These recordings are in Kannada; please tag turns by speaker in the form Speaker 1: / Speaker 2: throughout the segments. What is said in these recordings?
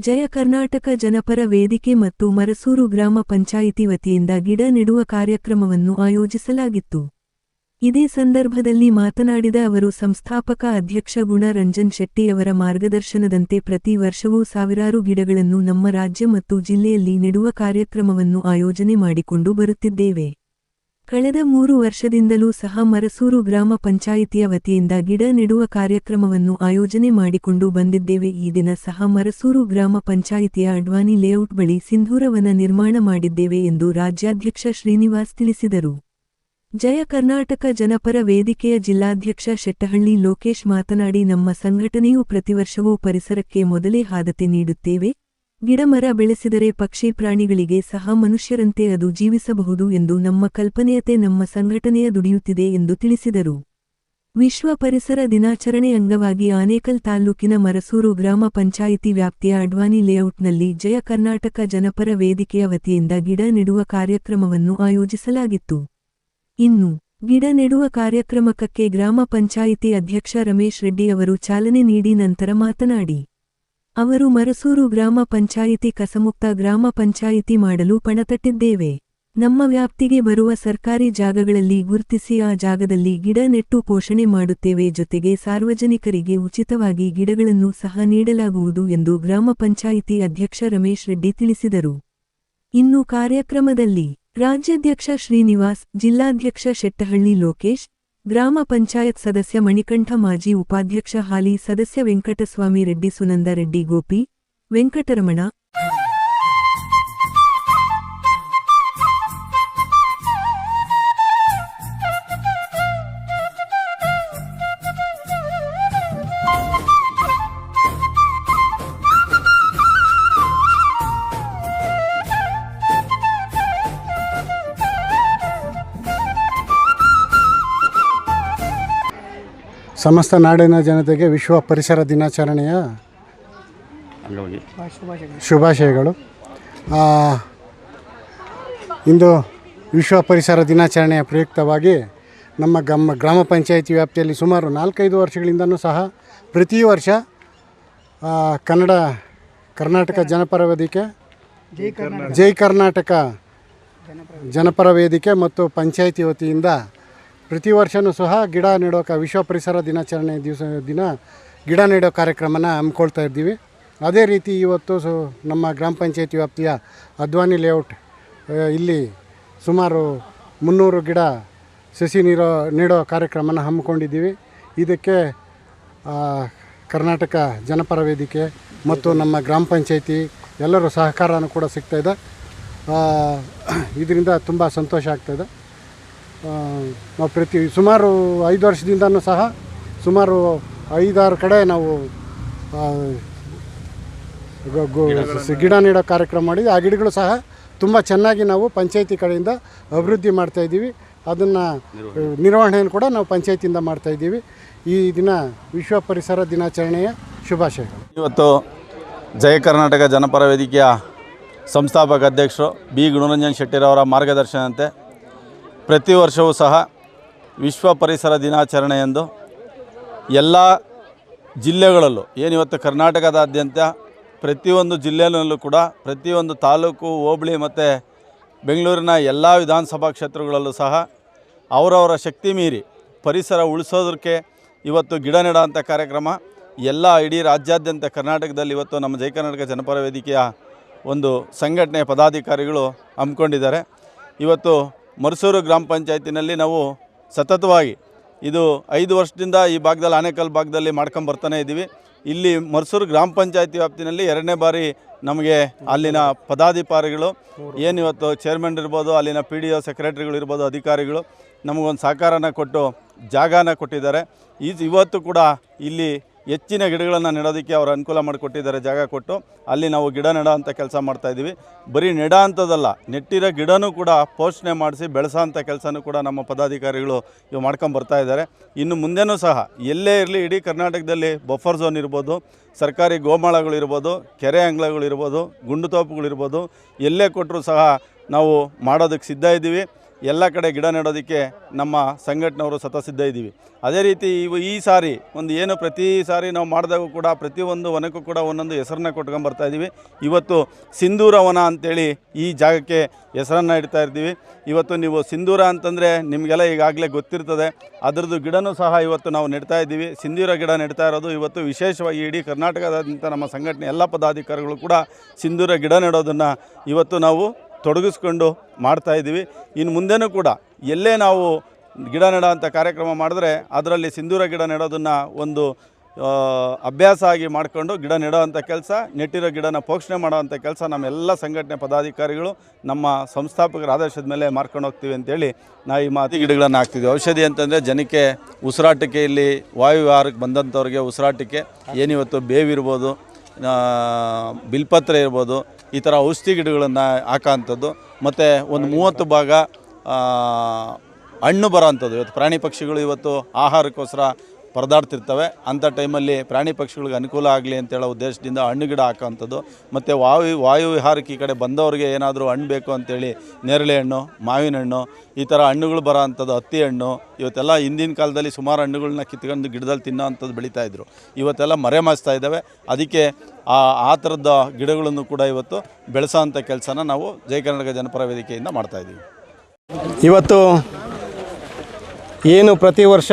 Speaker 1: ಜಯ ಕರ್ನಾಟಕ ಜನಪರ ವೇದಿಕೆ ಮತ್ತು ಮರಸೂರು ಗ್ರಾಮ ಪಂಚಾಯಿತಿ ವತಿಯಿಂದ ಗಿಡ ನೆಡುವ ಕಾರ್ಯಕ್ರಮವನ್ನು ಆಯೋಜಿಸಲಾಗಿತ್ತು. ಇದೇ ಸಂದರ್ಭದಲ್ಲಿ ಮಾತನಾಡಿದ ಅವರು, ಸಂಸ್ಥಾಪಕ ಅಧ್ಯಕ್ಷ ಗುಣರಂಜನ್ ಶೆಟ್ಟಿಯವರ ಮಾರ್ಗದರ್ಶನದಂತೆ ಪ್ರತಿ ವರ್ಷವೂ ಸಾವಿರಾರು ಗಿಡಗಳನ್ನು ನಮ್ಮ ರಾಜ್ಯ ಮತ್ತು ಜಿಲ್ಲೆಯಲ್ಲಿ ನೆಡುವ ಕಾರ್ಯಕ್ರಮವನ್ನು ಆಯೋಜನೆ ಮಾಡಿಕೊಂಡು ಬರುತ್ತಿದ್ದೇವೆ. ಕಳೆದ ಮೂರು ವರ್ಷದಿಂದಲೂ ಸಹ ಮರಸೂರು ಗ್ರಾಮ ಪಂಚಾಯಿತಿಯ ವತಿಯಿಂದ ಗಿಡ ನೆಡುವ ಕಾರ್ಯಕ್ರಮವನ್ನು ಆಯೋಜನೆ ಮಾಡಿಕೊಂಡು ಬಂದಿದ್ದೇವೆ. ಈ ದಿನ ಸಹ ಮರಸೂರು ಗ್ರಾಮ ಪಂಚಾಯಿತಿಯ ಅಡ್ವಾನಿ ಲೇಔಟ್ ಬಳಿ ಸಿಂಧೂರವನ ನಿರ್ಮಾಣ ಮಾಡಿದ್ದೇವೆ ಎಂದು ರಾಜ್ಯಾಧ್ಯಕ್ಷ ಶ್ರೀನಿವಾಸ್ ತಿಳಿಸಿದರು. ಜಯ ಕರ್ನಾಟಕ ಜನಪರ ವೇದಿಕೆಯ ಜಿಲ್ಲಾಧ್ಯಕ್ಷ ಶೆಟ್ಟಹಳ್ಳಿ ಲೋಕೇಶ್ ಮಾತನಾಡಿ, ನಮ್ಮ ಸಂಘಟನೆಯು ಪ್ರತಿವರ್ಷವೂ ಪರಿಸರಕ್ಕೆ ಮೊದಲೇ ಹಾದತೆ ನೀಡುತ್ತೇವೆ. ಗಿಡಮರ ಬೆಳೆಸಿದರೆ ಪಕ್ಷಿ ಪ್ರಾಣಿಗಳಿಗೆ ಸಹ ಮನುಷ್ಯರಂತೆ ಅದು ಜೀವಿಸಬಹುದು ಎಂದು ನಮ್ಮ ಕಲ್ಪನೆಯತೆ ನಮ್ಮ ಸಂಘಟನೆಯ ದುಡಿಯುತ್ತಿದೆ ಎಂದು ತಿಳಿಸಿದರು. ವಿಶ್ವ ಪರಿಸರ ದಿನಾಚರಣೆ ಅಂಗವಾಗಿ ಆನೇಕಲ್ ತಾಲ್ಲೂಕಿನ ಮರಸೂರು ಗ್ರಾಮ ಪಂಚಾಯಿತಿ ವ್ಯಾಪ್ತಿಯ ಅಡ್ವಾನಿ ಲೇಔಟ್ನಲ್ಲಿ ಜಯ ಕರ್ನಾಟಕ ಜನಪರ ವೇದಿಕೆಯ ವತಿಯಿಂದ ಗಿಡ ನೆಡುವ ಕಾರ್ಯಕ್ರಮವನ್ನು ಆಯೋಜಿಸಲಾಗಿತ್ತು. ಇನ್ನು, ಗಿಡ ನೆಡುವ ಕಾರ್ಯಕ್ರಮಕ್ಕೆ ಗ್ರಾಮ ಪಂಚಾಯಿತಿ ಅಧ್ಯಕ್ಷ ರಮೇಶ್ ರೆಡ್ಡಿ ಅವರು ಚಾಲನೆ ನೀಡಿ ನಂತರ ಮಾತನಾಡಿ. ಅವರು ಮರಸೂರು ಗ್ರಾಮ ಪಂಚಾಯಿತಿ ಕಸಮುಕ್ತ ಗ್ರಾಮ ಪಂಚಾಯಿತಿ ಮಾಡಲು ಪಣತಟ್ಟಿದ್ದೇವೆ. ನಮ್ಮ ವ್ಯಾಪ್ತಿಗೆ ಬರುವ ಸರ್ಕಾರಿ ಜಾಗಗಳಲ್ಲಿ ಗುರುತಿಸಿ ಆ ಜಾಗದಲ್ಲಿ ಗಿಡ ನೆಟ್ಟು ಪೋಷಣೆ ಮಾಡುತ್ತೇವೆ ಜೊತೆಗೆ ಸಾರ್ವಜನಿಕರಿಗೆ ಉಚಿತವಾಗಿ ಗಿಡಗಳನ್ನು ಸಹ ನೀಡಲಾಗುವುದು ಎಂದು ಗ್ರಾಮ ಪಂಚಾಯಿತಿ ಅಧ್ಯಕ್ಷ ರಮೇಶ್ ರೆಡ್ಡಿ ತಿಳಿಸಿದರು. ಇನ್ನು ಕಾರ್ಯಕ್ರಮದಲ್ಲಿ ರಾಜ್ಯಾಧ್ಯಕ್ಷ ಶ್ರೀನಿವಾಸ್, ಜಿಲ್ಲಾಧ್ಯಕ್ಷ ಶೆಟ್ಟಹಳ್ಳಿ ಲೋಕೇಶ್ ಗ್ರಾಮ ಪಂಚಾಯತ್ ಸದಸ್ಯ ಮಣಿಕಂಠ ಮಾಜಿ ಉಪಾಧ್ಯಕ್ಷ ಹಾಲಿ ಸದಸ್ಯ ವೆಂಕಟಸ್ವಾಮಿ ರೆಡ್ಡಿ ಸುನಂದ ರೆಡ್ಡಿ ಗೋಪಿ ವೆಂಕಟರಮಣ
Speaker 2: ಸಮಸ್ತ ನಾಡಿನ ಜನತೆಗೆ ವಿಶ್ವ ಪರಿಸರ ದಿನಾಚರಣೆಯ ಶುಭಾಶಯಗಳು. ಆ, ಇಂದು ವಿಶ್ವ ಪರಿಸರ ದಿನಾಚರಣೆಯ ಪ್ರಯುಕ್ತವಾಗಿ ನಮ್ಮ ಗಮ್ಮ ಗ್ರಾಮ ಪಂಚಾಯಿತಿ ವ್ಯಾಪ್ತಿಯಲ್ಲಿ ಸುಮಾರು ನಾಲ್ಕೈದು ವರ್ಷಗಳಿಂದನೂ ಸಹ ಪ್ರತಿ ವರ್ಷ ಕನ್ನಡ ಕರ್ನಾಟಕ ಜನಪರ ವೇದಿಕೆ ಜೈ ಕರ್ನಾಟಕ ಜನಪರ ವೇದಿಕೆ ಮತ್ತು ಪಂಚಾಯಿತಿ ವತಿಯಿಂದ ಪ್ರತಿ ವರ್ಷವೂ ಸಹ ಗಿಡ ನೆಡೋಕೆ ವಿಶ್ವ ಪರಿಸರ ದಿನಾಚರಣೆ ದಿವಸ ದಿನ ಗಿಡ ನೆಡೋ ಕಾರ್ಯಕ್ರಮನ ಹಮ್ಮಿಕೊಳ್ತಾ ಇದ್ದೀವಿ. ಅದೇ ರೀತಿ ಇವತ್ತು ಸೊ ನಮ್ಮ ಗ್ರಾಮ ಪಂಚಾಯತಿ ವ್ಯಾಪ್ತಿಯ ಅದ್ವಾನಿ ಲೇಔಟ್ ಇಲ್ಲಿ ಸುಮಾರು ಮುನ್ನೂರು ಗಿಡ ಸಸಿ ನೀರೋ ನೆಡೋ ಕಾರ್ಯಕ್ರಮನ ಹಮ್ಮಿಕೊಂಡಿದ್ದೀವಿ. ಇದಕ್ಕೆ ಕರ್ನಾಟಕ ಜನಪರ ವೇದಿಕೆ ಮತ್ತು ನಮ್ಮ ಗ್ರಾಮ ಪಂಚಾಯತಿ ಎಲ್ಲರೂ ಸಹಕಾರನೂ ಕೂಡ ಸಿಗ್ತಾಯಿದೆ ಇದರಿಂದ ತುಂಬ ಸಂತೋಷ ಆಗ್ತಾಯಿದೆ ನಾವು ಪ್ರತಿ ಸುಮಾರು ಐದು ವರ್ಷದಿಂದನೂ ಸಹ ಸುಮಾರು ಐದಾರು ಕಡೆ ನಾವು ಗಿಡ ನೀಡೋ ಕಾರ್ಯಕ್ರಮ ಮಾಡಿದ್ವಿ. ಆ ಗಿಡಗಳು ಸಹ ತುಂಬ ಚೆನ್ನಾಗಿ ನಾವು ಪಂಚಾಯತಿ ಕಡೆಯಿಂದ ಅಭಿವೃದ್ಧಿ ಮಾಡ್ತಾಯಿದ್ದೀವಿ ಅದನ್ನು ನಿರ್ವಹಣೆಯನ್ನು ಕೂಡ ನಾವು ಪಂಚಾಯತಿಯಿಂದ ಮಾಡ್ತಾಯಿದ್ದೀವಿ ಈ ದಿನ ವಿಶ್ವ ಪರಿಸರ ದಿನಾಚರಣೆಯ ಶುಭಾಶಯಗಳು.
Speaker 3: ಇವತ್ತು ಜಯ ಕರ್ನಾಟಕ ಜನಪರ ವೇದಿಕೆಯ ಸಂಸ್ಥಾಪಕ ಅಧ್ಯಕ್ಷರು ಬಿ ಗುಣರಂಜನ್ ಶೆಟ್ಟಿರವರ ಮಾರ್ಗದರ್ಶನದಂತೆ ಪ್ರತಿ ವರ್ಷವೂ ಸಹ ವಿಶ್ವ ಪರಿಸರ ದಿನಾಚರಣೆಯಂದು ಎಲ್ಲ ಜಿಲ್ಲೆಗಳಲ್ಲೂ ಏನಿವತ್ತು ಕರ್ನಾಟಕದಾದ್ಯಂತ ಪ್ರತಿಯೊಂದು ಜಿಲ್ಲೆಯಲ್ಲೂ ಕೂಡ ಪ್ರತಿಯೊಂದು ತಾಲೂಕು, ಹೋಬಳಿ ಮತ್ತು ಬೆಂಗಳೂರಿನ ಎಲ್ಲ ವಿಧಾನಸಭಾ ಕ್ಷೇತ್ರಗಳಲ್ಲೂ ಸಹ ಅವರವರ ಶಕ್ತಿ ಮೀರಿ ಪರಿಸರ ಉಳಿಸೋದಕ್ಕೆ ಇವತ್ತು ಗಿಡ ನೆಡೋಂಥ ಕಾರ್ಯಕ್ರಮ ಎಲ್ಲ ಇಡೀ ರಾಜ್ಯಾದ್ಯಂತ ಕರ್ನಾಟಕದಲ್ಲಿ ಇವತ್ತು ನಮ್ಮ ಜೈ ಕರ್ನಾಟಕ ಜನಪರ ವೇದಿಕೆಯ ಒಂದು ಸಂಘಟನೆಯ ಪದಾಧಿಕಾರಿಗಳು ಹಮ್ಮಿಕೊಂಡಿದ್ದಾರೆ. ಇವತ್ತು ಮರಸೂರು ಗ್ರಾಮ ಪಂಚಾಯತಿನಲ್ಲಿ ನಾವು ಸತತವಾಗಿ ಇದು ಐದು ವರ್ಷದಿಂದ ಈ ಭಾಗದಲ್ಲಿ ಆನೇಕಲ್ ಭಾಗದಲ್ಲಿ ಮಾಡ್ಕೊಂಡು ಇದ್ದೀವಿ. ಇಲ್ಲಿ ಮರ್ಸೂರು ಗ್ರಾಮ ಪಂಚಾಯತಿ ವ್ಯಾಪ್ತಿನಲ್ಲಿ ಎರಡನೇ ಬಾರಿ ನಮಗೆ ಅಲ್ಲಿನ ಪದಾಧಿಕಾರಿಗಳು, ಏನು ಇವತ್ತು ಚೇರ್ಮನ್ ಇರ್ಬೋದು, ಅಲ್ಲಿನ ಪಿ ಡಿ ಒ ಸೆಕ್ರೆಟರಿಗಳು ಇರ್ಬೋದು, ಅಧಿಕಾರಿಗಳು ನಮಗೊಂದು ಸಹಕಾರನ ಕೊಟ್ಟು ಜಾಗನ ಕೊಟ್ಟಿದ್ದಾರೆ. ಈ ಇವತ್ತು ಕೂಡ ಇಲ್ಲಿ ಹೆಚ್ಚಿನ ಗಿಡಗಳನ್ನು ನೆಡೋದಕ್ಕೆ ಅವರು ಅನುಕೂಲ ಮಾಡಿಕೊಟ್ಟಿದ್ದಾರೆ ಜಾಗ ಕೊಟ್ಟು ಅಲ್ಲಿ ನಾವು ಗಿಡ ನೆಡೋ ಅಂತ ಕೆಲಸ ಮಾಡ್ತಾಯಿದ್ದೀವಿ ಬರೀ ನೆಡ ಅಂಥದ್ದಲ್ಲ ನೆಟ್ಟಿರೋ ಗಿಡನೂ ಕೂಡ ಪೋಷಣೆ ಮಾಡಿಸಿ ಬೆಳೆಸೋ ಅಂಥ ಕೆಲಸನೂ ಕೂಡ ನಮ್ಮ ಪದಾಧಿಕಾರಿಗಳು ಇವು ಮಾಡ್ಕೊಂಡು ಬರ್ತಾ ಇದ್ದಾರೆ. ಇನ್ನು ಮುಂದೆನೂ ಸಹ ಎಲ್ಲೇ ಇರಲಿ, ಇಡೀ ಕರ್ನಾಟಕದಲ್ಲಿ ಬಫರ್ ಝೋನ್ ಇರ್ಬೋದು, ಸರ್ಕಾರಿ ಗೋಮಾಳಗಳಿರ್ಬೋದು ಕೆರೆ ಅಂಗಳಗಳಿರ್ಬೋದು ಗುಂಡು ತೋಪುಗಳಿರ್ಬೋದು ಎಲ್ಲೇ ಕೊಟ್ಟರೂ ಸಹ ನಾವು ಮಾಡೋದಕ್ಕೆ ಸಿದ್ಧ ಇದ್ದೀವಿ. ಎಲ್ಲ ಕಡೆ ಗಿಡ ನೆಡೋದಕ್ಕೆ ನಮ್ಮ ಸಂಘಟನೆಯವರು ಸತಸಿದ್ಧ ಇದ್ದೀವಿ. ಅದೇ ರೀತಿ ಇವು ಈ ಸಾರಿ ಒಂದು ಏನು ಪ್ರತಿ ಸಾರಿ ನಾವು ಮಾಡಿದಾಗ ಕೂಡ ಪ್ರತಿಯೊಂದು ವನಕ್ಕೂ ಕೂಡ ಒಂದೊಂದು ಹೆಸರನ್ನ ಕೊಟ್ಕೊಂಬರ್ತಾ ಇದ್ದೀವಿ. ಇವತ್ತು ಸಿಂಧೂರ ವನ ಅಂತೇಳಿ ಈ ಜಾಗಕ್ಕೆ ಹೆಸರನ್ನು ಇಡ್ತಾ ಇರ್ತೀವಿ. ಇವತ್ತು ನೀವು ಸಿಂಧೂರ ಅಂತಂದರೆ ನಿಮಗೆಲ್ಲ ಈಗಾಗಲೇ ಗೊತ್ತಿರ್ತದೆ. ಅದರದ್ದು ಗಿಡನೂ ಸಹ ಇವತ್ತು ನಾವು ನೆಡ್ತಾ ಇದ್ದೀವಿ. ಸಿಂಧೂರ ಗಿಡ ನೆಡ್ತಾ ಇರೋದು ಇವತ್ತು ವಿಶೇಷವಾಗಿ ಇಡೀ ಕರ್ನಾಟಕದಾದ್ಯಂತ ನಮ್ಮ ಸಂಘಟನೆ ಎಲ್ಲ ಪದಾಧಿಕಾರಿಗಳು ಕೂಡ ಸಿಂಧೂರ ಗಿಡ ನೆಡೋದನ್ನು ಇವತ್ತು ನಾವು ತೊಡಗಿಸ್ಕೊಂಡು ಮಾಡ್ತಾ ಇದ್ದೀವಿ. ಇನ್ನು ಮುಂದೆನೂ ಕೂಡ ಎಲ್ಲೇ ನಾವು ಗಿಡ ನೆಡೋ ಕಾರ್ಯಕ್ರಮ ಮಾಡಿದ್ರೆ ಅದರಲ್ಲಿ ಸಿಂಧೂರ ಗಿಡ ನೆಡೋದನ್ನು ಒಂದು ಅಭ್ಯಾಸ ಆಗಿ ಮಾಡಿಕೊಂಡು ಗಿಡ ನೆಡೋ ಅಂಥ ಕೆಲಸ, ನೆಟ್ಟಿರೋ ಗಿಡನ ಪೋಷಣೆ ಮಾಡೋ ಅಂಥ ಕೆಲಸ ನಮ್ಮೆಲ್ಲ ಸಂಘಟನೆ ಪದಾಧಿಕಾರಿಗಳು ನಮ್ಮ ಸಂಸ್ಥಾಪಕರ ಆದೇಶದ ಮೇಲೆ ಮಾರ್ಕೊಂಡು ಹೋಗ್ತೀವಿ ಅಂತೇಳಿ ನಾವು ಈ ಮಾತಿ ಗಿಡಗಳನ್ನು ಹಾಕ್ತಿದ್ವಿ. ಔಷಧಿ ಅಂತಂದರೆ ಜನಕ್ಕೆ ಉಸಿರಾಟಕ್ಕೆ ಇಲ್ಲಿ ವಾಯು ವಿಹಾರಕ್ಕೆ ಬಂದಂಥವ್ರಿಗೆ ಉಸಿರಾಟಿಕೆ ಏನಿವತ್ತು ಬೇವಿರ್ಬೋದು ಬಿಲ್ಪತ್ರೆ ಇರ್ಬೋದು ಈ ಥರ ಔಷಧಿ ಗಿಡಗಳನ್ನು ಹಾಕೋಂಥದ್ದು. ಮತ್ತು ಒಂದು ಮೂವತ್ತು ಭಾಗ ಹಣ್ಣು ಬರೋ ಅಂಥದ್ದು ಇವತ್ತು ಪ್ರಾಣಿ ಪಕ್ಷಿಗಳು ಇವತ್ತು ಆಹಾರಕ್ಕೋಸ್ಕರ ಪರದಾಡ್ತಿರ್ತವೆ. ಅಂಥ ಟೈಮಲ್ಲಿ ಪ್ರಾಣಿ ಪಕ್ಷಿಗಳಿಗೆ ಅನುಕೂಲ ಆಗಲಿ ಅಂತೇಳೋ ಉದ್ದೇಶದಿಂದ ಹಣ್ಣು ಗಿಡ ಹಾಕೋಂಥದ್ದು ಮತ್ತು ವಾಯು ವಾಯು ವಿಹಾರಕ್ಕೆ ಈ ಕಡೆ ಬಂದವ್ರಿಗೆ ಏನಾದರೂ ಹಣ್ಣು ಬೇಕು ಅಂತೇಳಿ ನೇರಳೆ ಹಣ್ಣು, ಮಾವಿನ ಹಣ್ಣು, ಈ ಥರ ಹಣ್ಣುಗಳು ಬರೋ ಅಂಥದ್ದು ಹತ್ತಿ ಹಣ್ಣು, ಇವತ್ತೆಲ್ಲ ಹಿಂದಿನ ಕಾಲದಲ್ಲಿ ಸುಮಾರು ಹಣ್ಣುಗಳನ್ನ ಕಿತ್ಕೊಂಡು ಗಿಡದಲ್ಲಿ ತಿನ್ನೋ ಅಂಥದ್ದು ಬೆಳೀತಾಯಿದ್ರು ಇವತ್ತೆಲ್ಲ ಮರೆ ಮಾಸ್ತಾ ಇದ್ದಾವೆ ಅದಕ್ಕೆ ಆ ಆ ಥರದ ಗಿಡಗಳನ್ನು ಕೂಡ ಇವತ್ತು ಬೆಳೆಸೋ ಅಂಥ ಕೆಲಸನ ನಾವು ಜಯ ಕರ್ನಾಟಕ ಜನಪರ ವೇದಿಕೆಯಿಂದ ಮಾಡ್ತಾಯಿದ್ದೀವಿ
Speaker 4: ಇವತ್ತು ಏನು ಪ್ರತಿ ವರ್ಷ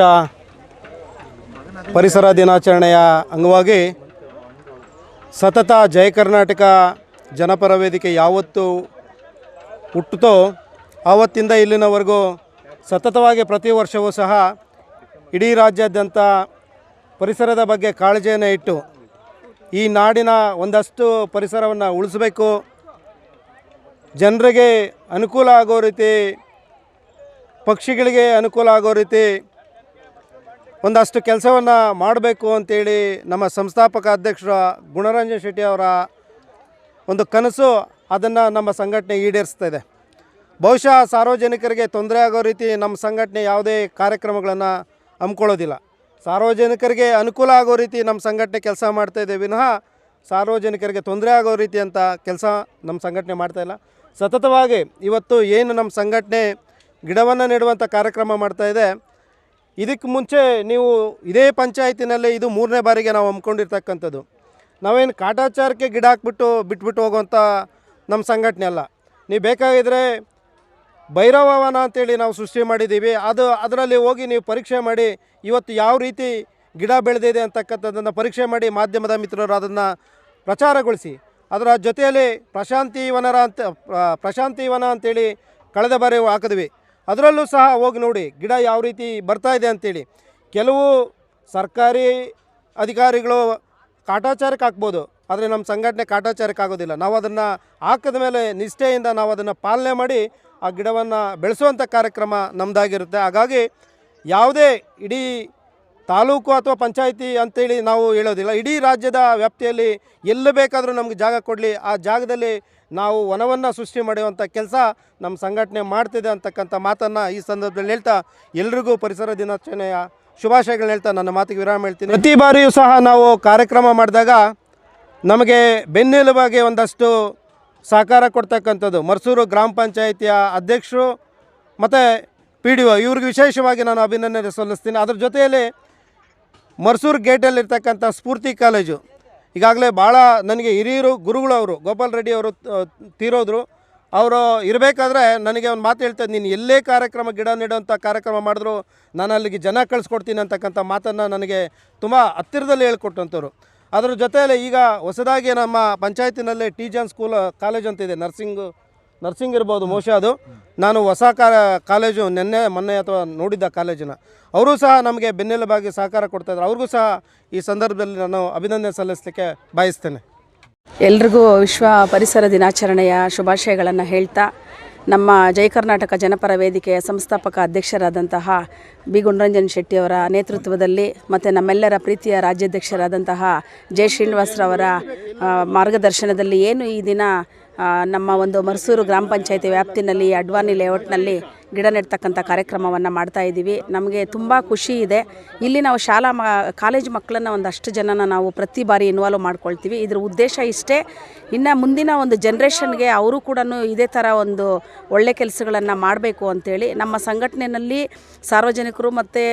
Speaker 4: ಪರಿಸರ ದಿನಾಚರಣೆಯ ಅಂಗವಾಗಿ ಸತತ ಜಯ ಕರ್ನಾಟಕ ಜನಪರ ವೇದಿಕೆ ಯಾವತ್ತು ಹುಟ್ಟುತ್ತೋ ಆವತ್ತಿಂದ ಇಲ್ಲಿನವರೆಗೂ ಸತತವಾಗಿ ಪ್ರತಿ ವರ್ಷವೂ ಸಹ ಇಡೀ ರಾಜ್ಯಾದ್ಯಂತ ಪರಿಸರದ ಬಗ್ಗೆ ಕಾಳಜಿಯನ್ನು ಇಟ್ಟು ಈ ನಾಡಿನ ಒಂದಷ್ಟು ಪರಿಸರವನ್ನು ಉಳಿಸಬೇಕು. ಜನರಿಗೆ ಅನುಕೂಲ ಆಗೋ ರೀತಿ, ಪಕ್ಷಿಗಳಿಗೆ ಅನುಕೂಲ ಆಗೋ ರೀತಿ ಒಂದಷ್ಟು ಕೆಲಸವನ್ನು ಮಾಡಬೇಕು ಅಂತೇಳಿ ನಮ್ಮ ಸಂಸ್ಥಾಪಕ ಅಧ್ಯಕ್ಷರ ಗುಣರಂಜನ್ ಶೆಟ್ಟಿ ಅವರ ಒಂದು ಕನಸು ಅದನ್ನು ನಮ್ಮ ಸಂಘಟನೆ ಈಡೇರಿಸ್ತಾ ಇದೆ. ಬಹುಶಃ ಸಾರ್ವಜನಿಕರಿಗೆ ತೊಂದರೆ ಆಗೋ ರೀತಿ ನಮ್ಮ ಸಂಘಟನೆ ಯಾವುದೇ ಕಾರ್ಯಕ್ರಮಗಳನ್ನು ಹಮ್ಮಿಕೊಳ್ಳೋದಿಲ್ಲ. ಸಾರ್ವಜನಿಕರಿಗೆ ಅನುಕೂಲ ಆಗೋ ರೀತಿ ನಮ್ಮ ಸಂಘಟನೆ ಕೆಲಸ ಮಾಡ್ತಾ ಇದೆ ವಿನಃ ಸಾರ್ವಜನಿಕರಿಗೆ ತೊಂದರೆ ಆಗೋ ರೀತಿ ಅಂತ ಕೆಲಸ ನಮ್ಮ ಸಂಘಟನೆ ಮಾಡ್ತಾ ಇಲ್ಲ. ಸತತವಾಗಿ ಇವತ್ತು ಏನು ನಮ್ಮ ಸಂಘಟನೆ ಗಿಡವನ್ನು ನೆಡುವಂಥ ಕಾರ್ಯಕ್ರಮ ಮಾಡ್ತಾಯಿದೆ ಇದಕ್ಕೆ ಮುಂಚೆ ನೀವು ಇದೇ ಪಂಚಾಯತಿನಲ್ಲೇ ಇದು ಮೂರನೇ ಬಾರಿಗೆ ನಾವು ಹಮ್ಮಿಕೊಂಡಿರ್ತಕ್ಕಂಥದ್ದು. ನಾವೇನು ಕಾಟಾಚಾರಕ್ಕೆ ಗಿಡ ಹಾಕ್ಬಿಟ್ಟು ಬಿಟ್ಬಿಟ್ಟು ಹೋಗುವಂಥ ನಮ್ಮ ಸಂಘಟನೆ ಅಲ್ಲ. ನೀವು ಬೇಕಾಗಿದ್ದರೆ ಭೈರವವನ ಅಂತೇಳಿ ನಾವು ಸೃಷ್ಟಿ ಮಾಡಿದ್ದೀವಿ. ಅದು ಅದರಲ್ಲಿ ಹೋಗಿ ನೀವು ಪರೀಕ್ಷೆ ಮಾಡಿ ಇವತ್ತು ಯಾವ ರೀತಿ ಗಿಡ ಬೆಳೆದಿದೆ ಅಂತಕ್ಕಂಥದ್ದನ್ನು ಪರೀಕ್ಷೆ ಮಾಡಿ ಮಾಧ್ಯಮದ ಮಿತ್ರರು ಅದನ್ನು ಪ್ರಚಾರಗೊಳಿಸಿ. ಅದರ ಜೊತೆಯಲ್ಲಿ ಪ್ರಶಾಂತಿ ವನರ ಅಂತ, ಪ್ರಶಾಂತಿ ವನ ಅಂತೇಳಿ ಕಳೆದ ಬಾರಿ ಹಾಕಿದ್ವಿ. ಅದರಲ್ಲೂ ಸಹ ಹೋಗಿ ನೋಡಿ, ಗಿಡ ಯಾವ ರೀತಿ ಬರ್ತಾ ಇದೆ ಅಂತೇಳಿ. ಕೆಲವು ಸರ್ಕಾರಿ ಅಧಿಕಾರಿಗಳು ಕಾಟಾಚಾರಕ್ಕೆ ಹಾಕ್ಬೋದು, ಆದರೆ ನಮ್ಮ ಸಂಘಟನೆ ಕಾಟಾಚಾರಕ್ಕೆ ಆಗೋದಿಲ್ಲ. ನಾವು ಅದನ್ನು ಹಾಕಿದ ಮೇಲೆ ನಿಷ್ಠೆಯಿಂದ ನಾವು ಅದನ್ನು ಪಾಲನೆ ಮಾಡಿ ಆ ಗಿಡವನ್ನು ಬೆಳೆಸುವಂಥ ಕಾರ್ಯಕ್ರಮ ನಮ್ಮದಾಗಿರುತ್ತೆ ಹಾಗಾಗಿ ಯಾವುದೇ ಇಡೀ ತಾಲೂಕು ಅಥವಾ ಪಂಚಾಯಿತಿ ಅಂತೇಳಿ ನಾವು ಹೇಳೋದಿಲ್ಲ. ಇಡೀ ರಾಜ್ಯದ ವ್ಯಾಪ್ತಿಯಲ್ಲಿ ಎಲ್ಲಿ ಬೇಕಾದರೂ ನಮಗೆ ಜಾಗ ಕೊಡಲಿ. ಆ ಜಾಗದಲ್ಲಿ ನಾವು ವನವನ್ನು ಸೃಷ್ಟಿ ಮಾಡುವಂಥ ಕೆಲಸ ನಮ್ಮ ಸಂಘಟನೆ ಮಾಡ್ತಿದೆ ಅಂತಕ್ಕಂಥ ಮಾತನ್ನು ಈ ಸಂದರ್ಭದಲ್ಲಿ ಹೇಳ್ತಾ ಎಲ್ರಿಗೂ ಪರಿಸರ ದಿನಾಚರಣೆಯ ಶುಭಾಶಯಗಳನ್ನ ಹೇಳ್ತಾ ನನ್ನ ಮಾತಿಗೆ ವಿರಾಮ ಹೇಳ್ತೀನಿ. ಪ್ರತಿ ಬಾರಿಯೂ ಸಹ ನಾವು ಕಾರ್ಯಕ್ರಮ ಮಾಡಿದಾಗ ನಮಗೆ ಬೆನ್ನೆಲುಬಾಗಿ ಒಂದಷ್ಟು ಸಹಕಾರ ಕೊಡ್ತಕ್ಕಂಥದ್ದು. ಮರ್ಸೂರು ಗ್ರಾಮ ಪಂಚಾಯಿತಿಯ ಅಧ್ಯಕ್ಷರು ಮತ್ತು ಪಿ ಡಿ ಒ ಇವ್ರಿಗೆ ವಿಶೇಷವಾಗಿ ನಾನು ಅಭಿನಂದನೆ ಸಲ್ಲಿಸ್ತೀನಿ. ಅದ್ರ ಜೊತೆಯಲ್ಲಿ ಮರ್ಸೂರು ಗೇಟಲ್ಲಿರ್ತಕ್ಕಂಥ ಸ್ಫೂರ್ತಿ ಕಾಲೇಜು ಈಗಾಗಲೇ ಭಾಳ ನನಗೆ ಹಿರಿಯರು ಅವರು, ಗೋಪಾಲ್ ರೆಡ್ಡಿ ಅವರು ತೀರೋದ್ರು. ಅವರು ಇರಬೇಕಾದ್ರೆ ನನಗೆ ಒಂದು ಮಾತು ಹೇಳ್ತಾ ನೀನು ಎಲ್ಲೇ ಕಾರ್ಯಕ್ರಮ ಗಿಡ ನೆಡುವಂಥ ಕಾರ್ಯಕ್ರಮ ಮಾಡಿದ್ರು ನಾನು ಅಲ್ಲಿಗೆ ಜನ ಕಳಿಸ್ಕೊಡ್ತೀನಿ ಅಂತಕ್ಕಂಥ ಮಾತನ್ನು ನನಗೆ ತುಂಬ ಹತ್ತಿರದಲ್ಲಿ ಹೇಳ್ಕೊಟ್ಟಂಥವ್ರು. ಅದ್ರ ಜೊತೆಯಲ್ಲಿ ಈಗ ಹೊಸದಾಗಿ ನಮ್ಮ ಪಂಚಾಯತಿನಲ್ಲೇ ಟಿ ಜನ್ ಸ್ಕೂಲ್ ಕಾಲೇಜ್ ಅಂತ ಇದೆ ನರ್ಸಿಂಗು ನರ್ಸಿಂಗ್ ಇರ್ಬೋದು ಬಹುಶಃ ಅದು. ನಾನು ಹೊಸ ಕಾಲೇಜು ನಿನ್ನೆ, ಮೊನ್ನೆ ಅಥವಾ ನೋಡಿದ್ದ ಕಾಲೇಜಿನ. ಅವರು ಸಹ ನಮಗೆ ಬೆನ್ನೆಲುಬಾಗಿ ಸಹಕಾರ ಕೊಡ್ತಾ ಇದ್ದಾರೆ ಅವ್ರಿಗೂ ಸಹ ಈ ಸಂದರ್ಭದಲ್ಲಿ ನಾನು ಅಭಿನಂದನೆ ಸಲ್ಲಿಸಲಿಕ್ಕೆ ಬಯಸ್ತೇನೆ.
Speaker 5: ಎಲ್ರಿಗೂ ವಿಶ್ವ ಪರಿಸರ ದಿನಾಚರಣೆಯ ಶುಭಾಶಯಗಳನ್ನು ಹೇಳ್ತಾ, ನಮ್ಮ ಜಯ ಕರ್ನಾಟಕ ಜನಪರ ವೇದಿಕೆಯ ಸಂಸ್ಥಾಪಕ ಅಧ್ಯಕ್ಷರಾದಂತಹ ಬಿ. ಗುಣರಂಜನ್ ಶೆಟ್ಟಿಯವರ ನೇತೃತ್ವದಲ್ಲಿ ಮತ್ತು ನಮ್ಮೆಲ್ಲರ ಪ್ರೀತಿಯ ರಾಜ್ಯಾಧ್ಯಕ್ಷರಾದಂತಹ ಜಯ ಶ್ರೀನಿವಾಸರವರ ಮಾರ್ಗದರ್ಶನದಲ್ಲಿ ಏನು ಈ ದಿನ ನಮ್ಮ ಒಂದು ಮರಸೂರು ಗ್ರಾಮ ಪಂಚಾಯಿತಿ ವ್ಯಾಪ್ತಿನಲ್ಲಿ ಅಡ್ವಾನಿ ಲೇಔಟ್ನಲ್ಲಿ ಗಿಡ ನೆಡ್ತಕ್ಕಂಥ ಕಾರ್ಯಕ್ರಮವನ್ನು ಮಾಡ್ತಾ ಇದ್ದೀವಿ. ನಮಗೆ ತುಂಬ ಖುಷಿ ಇದೆ. ಇಲ್ಲಿ ನಾವು ಶಾಲಾ ಮ, ಕಾಲೇಜ್ ಮಕ್ಕಳನ್ನು ಒಂದಷ್ಟು ಜನನ ನಾವು ಪ್ರತಿ ಬಾರಿ ಇನ್ವಾಲ್ವ್ ಮಾಡ್ಕೊಳ್ತೀವಿ. ಇದ್ರ ಉದ್ದೇಶ ಇಷ್ಟೇ, ಇನ್ನು ಮುಂದಿನ ಒಂದು ಜನ್ರೇಷನ್ಗೆ ಅವರು ಕೂಡ ಇದೇ ಥರ ಒಂದು ಒಳ್ಳೆ ಕೆಲಸಗಳನ್ನು ಮಾಡಬೇಕು ಅಂತೇಳಿ ನಮ್ಮ ಸಂಘಟನೆಯಲ್ಲಿ ಸಾರ್ವಜನಿಕರು ಮತ್ತು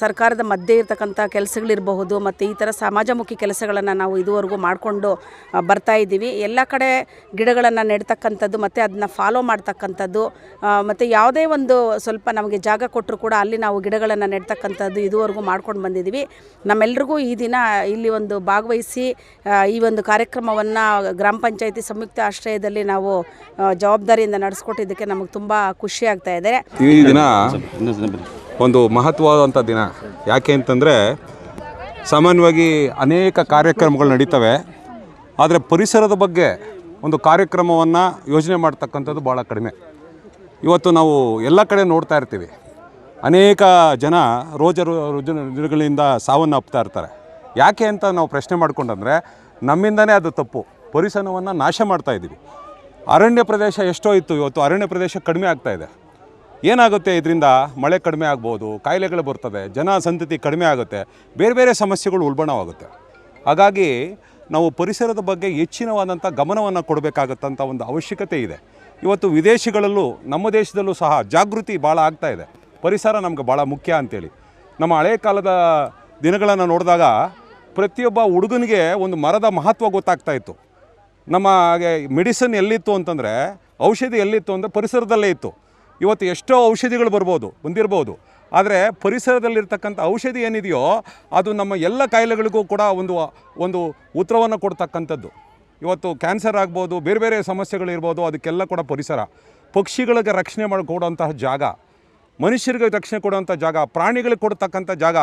Speaker 5: ಸರ್ಕಾರದ ಮಧ್ಯೆ ಇರತಕ್ಕಂಥ ಕೆಲಸಗಳಿರಬಹುದು, ಮತ್ತು ಈ ಥರ ಸಮಾಜಮುಖಿ ಕೆಲಸಗಳನ್ನು ನಾವು ಇದುವರೆಗೂ ಮಾಡಿಕೊಂಡು ಬರ್ತಾ ಇದ್ದೀವಿ. ಎಲ್ಲ ಕಡೆ ಗಿಡಗಳನ್ನು ನೆಡ್ತಕ್ಕಂಥದ್ದು, ಮತ್ತು ಅದನ್ನ ಫಾಲೋ ಮಾಡ್ತಕ್ಕಂಥದ್ದು ಮತ್ತು ಯಾವುದೇ ಒಂದು ಸ್ವಲ್ಪ ನಮಗೆ ಜಾಗ ಕೊಟ್ಟರು ಕೂಡ ಅಲ್ಲಿ ನಾವು ಗಿಡಗಳನ್ನು ನೆಡ್ತಕ್ಕಂಥದ್ದು ಇದುವರೆಗೂ ಮಾಡ್ಕೊಂಡು ಬಂದಿದ್ದೀವಿ. ನಮ್ಮೆಲ್ರಿಗೂ ಈ ದಿನ ಇಲ್ಲಿ ಒಂದು ಭಾಗವಹಿಸಿ ಈ ಒಂದು ಕಾರ್ಯಕ್ರಮವನ್ನು ಗ್ರಾಮ ಪಂಚಾಯತಿ ಸಂಯುಕ್ತ ಆಶ್ರಯದಲ್ಲಿ ನಾವು ಜವಾಬ್ದಾರಿಯಿಂದ ನಡೆಸ್ಕೊಟ್ಟಿದ್ದಕ್ಕೆ ನಮಗೆ ತುಂಬ ಖುಷಿ ಆಗ್ತಾ ಇದೆ.
Speaker 6: ಈ ದಿನ ಒಂದು ಮಹತ್ವವಾದಂಥ ದಿನ. ಯಾಕೆ ಅಂತಂದರೆ ಸಾಮಾನ್ಯವಾಗಿ ಅನೇಕ ಕಾರ್ಯಕ್ರಮಗಳು ನಡೀತವೆ. ಆದರೆ ಪರಿಸರದ ಬಗ್ಗೆ ಒಂದು ಕಾರ್ಯಕ್ರಮವನ್ನು ಯೋಜನೆ ಮಾಡ್ತಕ್ಕಂಥದ್ದು ಭಾಳ ಕಡಿಮೆ. ಇವತ್ತು ನಾವು ಎಲ್ಲ ಕಡೆ ನೋಡ್ತಾ ಇರ್ತೀವಿ. ಅನೇಕ ಜನ ರೋಜ ರುಜಿನಗಳಿಂದ ಸಾವನ್ನಪ್ತಾ ಇರ್ತಾರೆ. ಯಾಕೆ ಅಂತ ನಾವು ಪ್ರಶ್ನೆ ಮಾಡ್ಕೊಂಡಂದರೆ, ನಮ್ಮಿಂದನೇ ಅದು ತಪ್ಪು. ಪರಿಸರವನ್ನು ನಾಶ ಮಾಡ್ತಾ ಇದ್ದೀವಿ. ಅರಣ್ಯ ಪ್ರದೇಶ ಎಷ್ಟೋ ಇತ್ತು, ಇವತ್ತು ಅರಣ್ಯ ಪ್ರದೇಶ ಕಡಿಮೆ ಆಗ್ತಾ ಇದೆ. ಏನಾಗುತ್ತೆ ಇದರಿಂದ ಮಳೆ ಕಡಿಮೆ ಆಗ್ಬೋದು, ಕಾಯಿಲೆಗಳು ಬರ್ತದೆ, ಜನ ಸಂತತಿ ಕಡಿಮೆ ಆಗುತ್ತೆ, ಬೇರೆ ಬೇರೆ ಸಮಸ್ಯೆಗಳು ಉಲ್ಬಣವಾಗುತ್ತೆ. ಹಾಗಾಗಿ ನಾವು ಪರಿಸರದ ಬಗ್ಗೆ ಹೆಚ್ಚಿನವಾದಂಥ ಗಮನವನ್ನು ಕೊಡಬೇಕಾಗತ್ತಂಥ ಒಂದು ಅವಶ್ಯಕತೆ ಇದೆ. ಇವತ್ತು ವಿದೇಶಿಗಳಲ್ಲೂ, ನಮ್ಮ ದೇಶದಲ್ಲೂ ಸಹ ಜಾಗೃತಿ ಭಾಳ ಆಗ್ತಾ ಇದೆ. ಪರಿಸರ ನಮ್ಗೆ ಭಾಳ ಮುಖ್ಯ ಅಂತೇಳಿ. ನಮ್ಮ ಹಳೆ ಕಾಲದ ದಿನಗಳನ್ನು ನೋಡಿದಾಗ ಪ್ರತಿಯೊಬ್ಬ ಹುಡುಗನಿಗೆ ಒಂದು ಮರದ ಮಹತ್ವ ಗೊತ್ತಾಗ್ತಾ ಇತ್ತು. ನಮ್ಮ ಮೆಡಿಸಿನ್ ಎಲ್ಲಿತ್ತು ಅಂತಂದರೆ, ಔಷಧಿ ಎಲ್ಲಿತ್ತು ಅಂದರೆ ಪರಿಸರದಲ್ಲೇ ಇತ್ತು. ಇವತ್ತು ಎಷ್ಟೋ ಔಷಧಿಗಳು ಬರ್ಬೋದು, ಬಂದಿರ್ಬೋದು. ಆದರೆ ಪರಿಸರದಲ್ಲಿರ್ತಕ್ಕಂಥ ಔಷಧಿ ಏನಿದೆಯೋ, ಅದು ನಮ್ಮ ಎಲ್ಲ ಕಾಯಿಲೆಗಳಿಗೂ ಕೂಡ ಒಂದು ಒಂದು ಉತ್ತರವನ್ನು ಕೊಡ್ತಕ್ಕಂಥದ್ದು. ಇವತ್ತು ಕ್ಯಾನ್ಸರ್ ಆಗ್ಬೋದು, ಬೇರೆ ಬೇರೆ ಸಮಸ್ಯೆಗಳಿರ್ಬೋದು, ಅದಕ್ಕೆಲ್ಲ ಕೂಡ ಪರಿಸರ. ಪಕ್ಷಿಗಳಿಗೆ ರಕ್ಷಣೆ ಮಾಡಿಕೊಡುವಂತಹ ಜಾಗ, ಮನುಷ್ಯರಿಗೆ ರಕ್ಷಣೆ ಕೊಡುವಂಥ ಜಾಗ, ಪ್ರಾಣಿಗಳಿಗೆ ಕೊಡ್ತಕ್ಕಂಥ ಜಾಗ,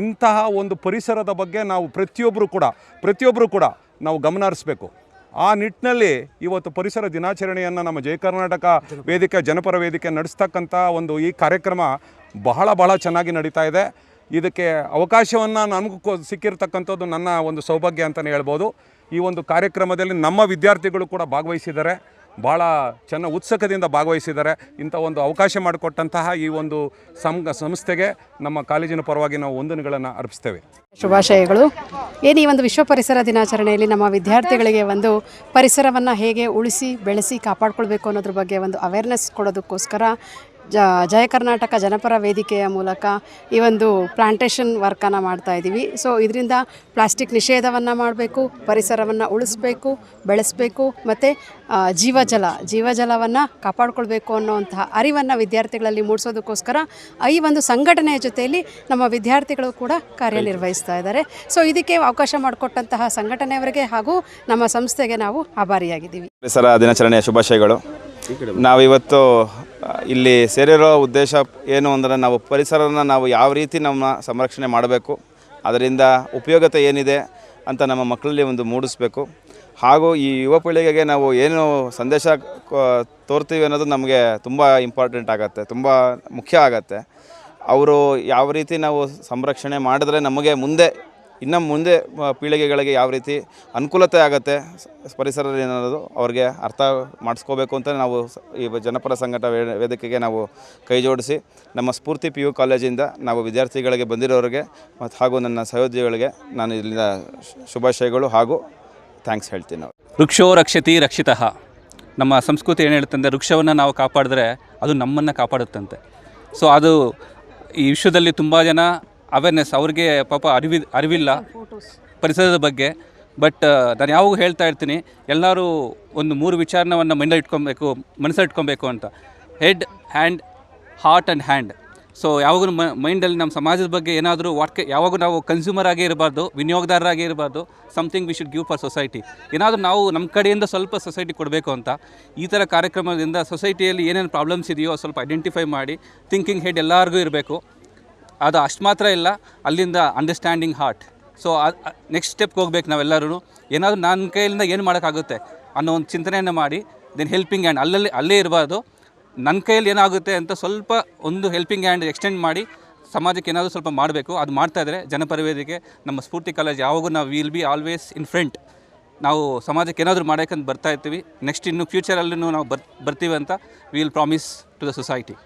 Speaker 6: ಇಂತಹ ಒಂದು ಪರಿಸರದ ಬಗ್ಗೆ ನಾವು ಪ್ರತಿಯೊಬ್ಬರು ಕೂಡ ಪ್ರತಿಯೊಬ್ಬರು ಕೂಡ ನಾವು ಗಮನ ಹರಿಸ್ಬೇಕು. ಆ ನಿಟ್ಟಿನಲ್ಲಿ ಇವತ್ತು ಪರಿಸರ ದಿನಾಚರಣೆಯನ್ನು ನಮ್ಮ ಜಯ ಕರ್ನಾಟಕ ವೇದಿಕೆ, ಜನಪರ ವೇದಿಕೆ ನಡೆಸ್ತಕ್ಕಂಥ ಒಂದು ಈ ಕಾರ್ಯಕ್ರಮ ಬಹಳ ಬಹಳ ಚೆನ್ನಾಗಿ ನಡೀತಾ ಇದೆ. ಇದಕ್ಕೆ ಅವಕಾಶವನ್ನು ನಮಗೂ ಸಿಕ್ಕಿರ್ತಕ್ಕಂಥದ್ದು ನನ್ನ ಒಂದು ಸೌಭಾಗ್ಯ ಅಂತಲೇ ಹೇಳ್ಬೋದು. ಈ ಒಂದು ಕಾರ್ಯಕ್ರಮದಲ್ಲಿ ನಮ್ಮ ವಿದ್ಯಾರ್ಥಿಗಳು ಕೂಡ ಭಾಗವಹಿಸಿದ್ದಾರೆ. ಭಾಳ ಚೆನ್ನ ಉತ್ಸುಕದಿಂದ ಭಾಗವಹಿಸಿದ್ದಾರೆ. ಇಂಥ ಒಂದು ಅವಕಾಶ ಮಾಡಿಕೊಟ್ಟಂತಹ ಈ ಒಂದು ಸಂಸ್ಥೆಗೆ ನಮ್ಮ ಕಾಲೇಜಿನ ಪರವಾಗಿ ನಾವು ವಂದನೆಗಳನ್ನು ಅರ್ಪಿಸ್ತೇವೆ.
Speaker 7: ಶುಭಾಶಯಗಳು. ಏನು ಈ ಒಂದು ವಿಶ್ವ ಪರಿಸರ ದಿನಾಚರಣೆಯಲ್ಲಿ ನಮ್ಮ ವಿದ್ಯಾರ್ಥಿಗಳಿಗೆ ಒಂದು ಪರಿಸರವನ್ನು ಹೇಗೆ ಉಳಿಸಿ, ಬೆಳೆಸಿ, ಕಾಪಾಡ್ಕೊಳ್ಬೇಕು ಅನ್ನೋದ್ರ ಬಗ್ಗೆ ಒಂದು ಅವೇರ್ನೆಸ್ ಕೊಡೋದಕ್ಕೋಸ್ಕರ ಜ, ಜಯ ಕರ್ನಾಟಕ ಜನಪರ ವೇದಿಕೆಯ ಮೂಲಕ ಈ ಒಂದು ಪ್ಲಾಂಟೇಷನ್ ವರ್ಕನ್ನು ಮಾಡ್ತಾ ಇದ್ದೀವಿ ಸೊ ಇದರಿಂದ ಪ್ಲಾಸ್ಟಿಕ್ ನಿಷೇಧವನ್ನು ಮಾಡಬೇಕು, ಪರಿಸರವನ್ನು ಉಳಿಸ್ಬೇಕು, ಬೆಳೆಸಬೇಕು, ಮತ್ತು ಜೀವಜಲ, ಜೀವಜಲವನ್ನು ಕಾಪಾಡಿಕೊಳ್ಬೇಕು ಅನ್ನೋವಂತಹ ಅರಿವನ್ನು ವಿದ್ಯಾರ್ಥಿಗಳಲ್ಲಿ ಮೂಡಿಸೋದಕ್ಕೋಸ್ಕರ ಈ ಒಂದು ಸಂಘಟನೆಯ ಜೊತೆಯಲ್ಲಿ ನಮ್ಮ ವಿದ್ಯಾರ್ಥಿಗಳು ಕೂಡ ಕಾರ್ಯನಿರ್ವಹಿಸ್ತಾ ಇದ್ದಾರೆ. ಸೊ ಇದಕ್ಕೆ ಅವಕಾಶ ಮಾಡಿಕೊಟ್ಟಂತಹ ಸಂಘಟನೆಯವರಿಗೆ ಹಾಗೂ ನಮ್ಮ ಸಂಸ್ಥೆಗೆ ನಾವು ಆಭಾರಿಯಾಗಿದ್ದೀವಿ.
Speaker 3: ಪರಿಸರ ದಿನಾಚರಣೆಯ ಶುಭಾಶಯಗಳು. ನಾವಿವತ್ತು ಇಲ್ಲಿ ಸೇರಿರೋ ಉದ್ದೇಶ ಏನು ಅಂದರೆ ನಾವು ಪರಿಸರನ ನಾವು ಯಾವ ರೀತಿ ನಮ್ಮ ಸಂರಕ್ಷಣೆ ಮಾಡಬೇಕು, ಅದರಿಂದ ಉಪಯೋಗತೆ ಏನಿದೆ ಅಂತ ನಮ್ಮ ಮಕ್ಕಳಲ್ಲಿ ಒಂದು ಮೂಡಿಸ್ಬೇಕು. ಹಾಗೂ ಈ ಯುವ ಪೀಳಿಗೆಗೆ ನಾವು ಏನು ಸಂದೇಶ ತೋರ್ತೀವಿ ಅನ್ನೋದು ನಮಗೆ ತುಂಬ ಇಂಪಾರ್ಟೆಂಟ್ ಆಗುತ್ತೆ, ತುಂಬ ಮುಖ್ಯ ಆಗತ್ತೆ. ಅವರು ಯಾವ ರೀತಿ ನಾವು ಸಂರಕ್ಷಣೆ ಮಾಡಿದ್ರೆ ನಮಗೆ ಮುಂದೆ ಇನ್ನು ಮುಂದೆ ಪೀಳಿಗೆಗಳಿಗೆ ಯಾವ ರೀತಿ ಅನುಕೂಲತೆ ಆಗುತ್ತೆ ಪರಿಸರ ಏನಾದರೂ ಅವ್ರಿಗೆ ಅರ್ಥ ಮಾಡಿಸ್ಕೋಬೇಕು ಅಂತ ನಾವು ಈ ಜನಪರ ಸಂಘಟ ವೇದಿಕೆಗೆ ನಾವು ಕೈ ಜೋಡಿಸಿ, ನಮ್ಮ ಸ್ಫೂರ್ತಿ ಪಿ ಯು ಕಾಲೇಜಿಂದ ನಾವು ವಿದ್ಯಾರ್ಥಿಗಳಿಗೆ ಬಂದಿರೋರಿಗೆ ಮತ್ತು ಹಾಗೂ ನನ್ನ ಸಹೋದ್ಯೋಗಿಗಳಿಗೆ ನಾನು ಇಲ್ಲಿನ ಶುಭಾಶಯಗಳು ಹಾಗೂ ಥ್ಯಾಂಕ್ಸ್ ಹೇಳ್ತೀನಿ ನಾವು
Speaker 8: ವೃಕ್ಷೋ ರಕ್ಷತಿ ರಕ್ಷಿತಃ. ನಮ್ಮ ಸಂಸ್ಕೃತಿ ಏನು ಹೇಳುತ್ತೆ ಅಂದರೆ ವೃಕ್ಷವನ್ನು ನಾವು ಕಾಪಾಡಿದ್ರೆ ಅದು ನಮ್ಮನ್ನು ಕಾಪಾಡುತ್ತಂತೆ. ಸೊ ಅದು ಈ ವಿಶ್ವದಲ್ಲಿ ತುಂಬ ಜನ ಅವೇರ್ನೆಸ್ ಅವ್ರಿಗೆ ಪಾಪ ಅರಿವಿ ಅರಿವಿಲ್ಲ ಪರಿಸರದ ಬಗ್ಗೆ. ಬಟ್ ನಾನು ಯಾವಾಗೂ ಹೇಳ್ತಾ ಇರ್ತೀನಿ ಎಲ್ಲರೂ ಒಂದು ಮೂರು ವಿಚಾರವನ್ನು ಮೈಂಡಲ್ಲಿ ಇಟ್ಕೊಬೇಕು ಮನಸ್ಸಲ್ಲಿ ಇಟ್ಕೊಬೇಕು ಅಂತ. Head hand heart and hand so ಯಾವಾಗಲೂ ಮೈಂಡಲ್ಲಿ ನಮ್ಮ ಸಮಾಜದ ಬಗ್ಗೆ ಏನಾದರೂ ವಾಟ್ಕೆ ಯಾವಾಗೂ ನಾವು ಕನ್ಸ್ಯೂಮರ್ ಆಗೇ ಇರಬಾರ್ದು ವಿನಿಯೋಗದಾರರಾಗೇ ಇರಬಾರ್ದು something we should give for society ಏನಾದರೂ ನಾವು ನಮ್ಮ ಕಡೆಯಿಂದ ಸ್ವಲ್ಪ ಸೊಸೈಟಿ ಕೊಡಬೇಕು ಅಂತ. ಈ ಥರ ಕಾರ್ಯಕ್ರಮದಿಂದ ಸೊಸೈಟಿಯಲ್ಲಿ ಏನೇನು ಪ್ರಾಬ್ಲಮ್ಸ್ ಇದೆಯೋ ಸ್ವಲ್ಪ ಐಡೆಂಟಿಫೈ ಮಾಡಿ ಥಿಂಕಿಂಗ್ ಹೆಡ್ ಎಲ್ಲರಿಗೂ ಇರಬೇಕು. ಅದು ಅಷ್ಟು ಮಾತ್ರ ಇಲ್ಲ, ಅಲ್ಲಿಂದ ಅಂಡರ್ಸ್ಟ್ಯಾಂಡಿಂಗ್ ಹಾರ್ಟ್ ಸೊ ನೆಕ್ಸ್ಟ್ ಸ್ಟೆಪ್ಗೆ ಹೋಗ್ಬೇಕು ನಾವೆಲ್ಲರೂ ಏನಾದರೂ ನನ್ನ ಕೈಯಿಂದ ಏನು ಮಾಡೋಕ್ಕಾಗುತ್ತೆ ಅನ್ನೋ ಒಂದು ಚಿಂತನೆಯನ್ನು ಮಾಡಿ ದೆನ್ ಹೆಲ್ಪಿಂಗ್ ಹ್ಯಾಂಡ್ ಅಲ್ಲಲ್ಲಿ, ಅಲ್ಲೇ ಇರಬಾರ್ದು. ನನ್ನ ಕೈಯಲ್ಲಿ ಏನಾಗುತ್ತೆ ಅಂತ ಸ್ವಲ್ಪ ಒಂದು ಹೆಲ್ಪಿಂಗ್ ಹ್ಯಾಂಡ್ ಎಕ್ಸ್ಟೆಂಡ್ ಮಾಡಿ, ಸಮಾಜಕ್ಕೆ ಏನಾದರೂ ಸ್ವಲ್ಪ ಮಾಡಬೇಕು. ಅದು ಮಾಡ್ತಾ ಇದ್ದರೆ ಜನಪರ ವೇದಿಕೆ ನಮ್ಮ ಸ್ಫೂರ್ತಿ ಕಾಲೇಜ್ ಯಾವಾಗೂ ನಾವು will be always in front ನಾವು ಸಮಾಜಕ್ಕೆ ಏನಾದರೂ ಮಾಡೋಕ್ಕಂತ ಬರ್ತಾ ಇರ್ತೀವಿ. ನೆಕ್ಸ್ಟ್ ಇನ್ನು ಫ್ಯೂಚರಲ್ಲೂ ನಾವು ಬರ್, ಬರ್ತೀವಿ ಅಂತ will promise to the society